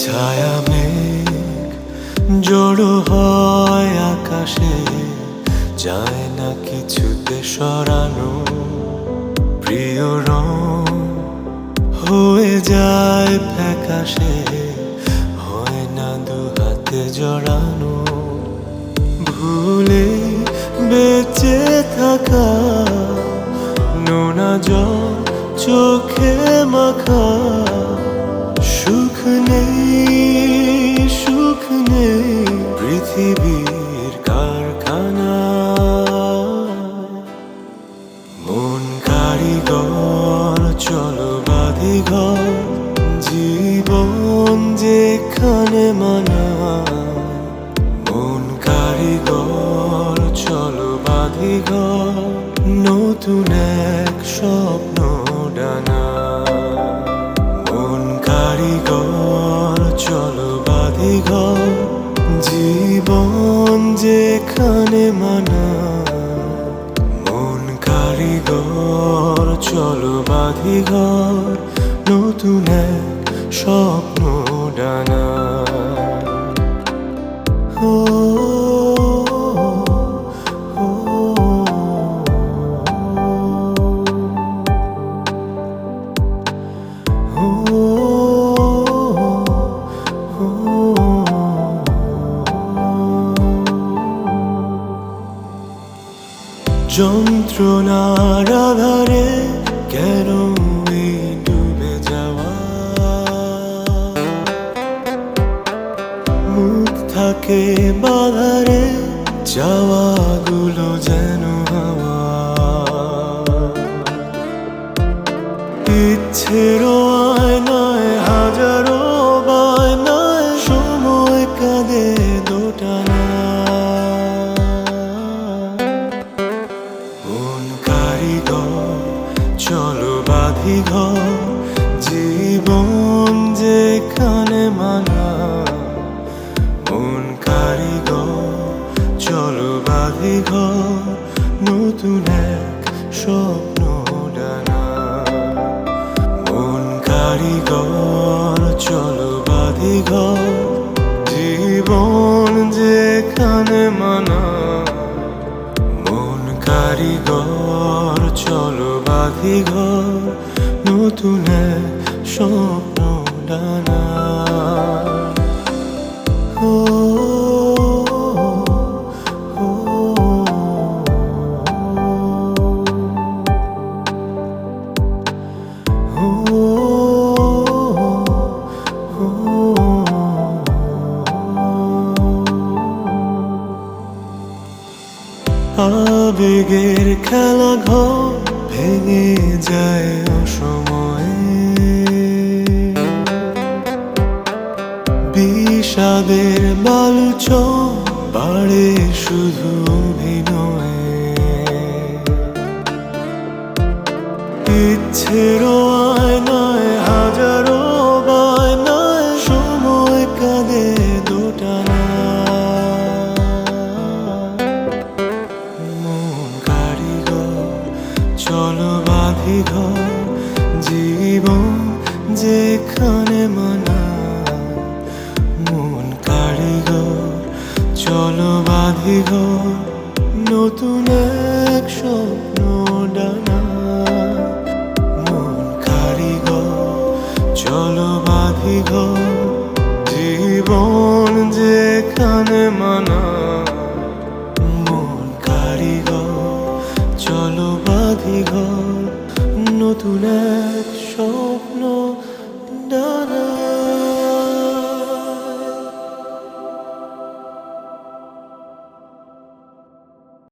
ছায়া মেঘ জড়ো হয় আকাশে, যায় না কিছুতে সরানো। প্রিয় রং হয়ে যায় ফ্যাকাশে, হয় না দু হাতে জড়ানো। ভুলে বেঁচে থাকা, নোনা জল চোখে মাখা। সুখ নেই বাধিঘর জীবন যেখানে মানা, মন কারিগর, চলো বাধিঘর, নতুন এক স্বপ্ন ডানা। মন কারিগর, চলো বাধিঘর, জীবন যেখানে মানা, মন কারিগর, চলো বাধিঘর নতুন এক স্বপ্ন ডানা ও, যন্ত্রণার আধারে কেন যাওয়াগুলো যেন হাওয়া ইচ্ছের আয়নায়, হাজারো বায়নায় সময় কাঁদে দোটানা। মন কারিগর চলো বাধিঘর জীবন যেখানে মানা স্বপ্ন ডানা মন কারিগর চলো বাধিঘর জীবন যেখানে মানা। মন কারিগর চলো বাধিঘর নতুন এক স্বপ্ন ডানা আবেগের খেলা ঘর ভেঙে যায় অসময়ে। বিষাদের বালুচ বাড়ে শুধু অভিনয়ে। ইচ্ছের আয়নায়, হাজারো বায়নায় সময় কাঁদে দোটানা। চলো বাধিঘর জীবন যেখানে মানা। মন কারিগর, চলো বাধিঘর নতুন এক স্বপ্ন ডানা। মন কারিগর, চলো বাধিঘর জীবন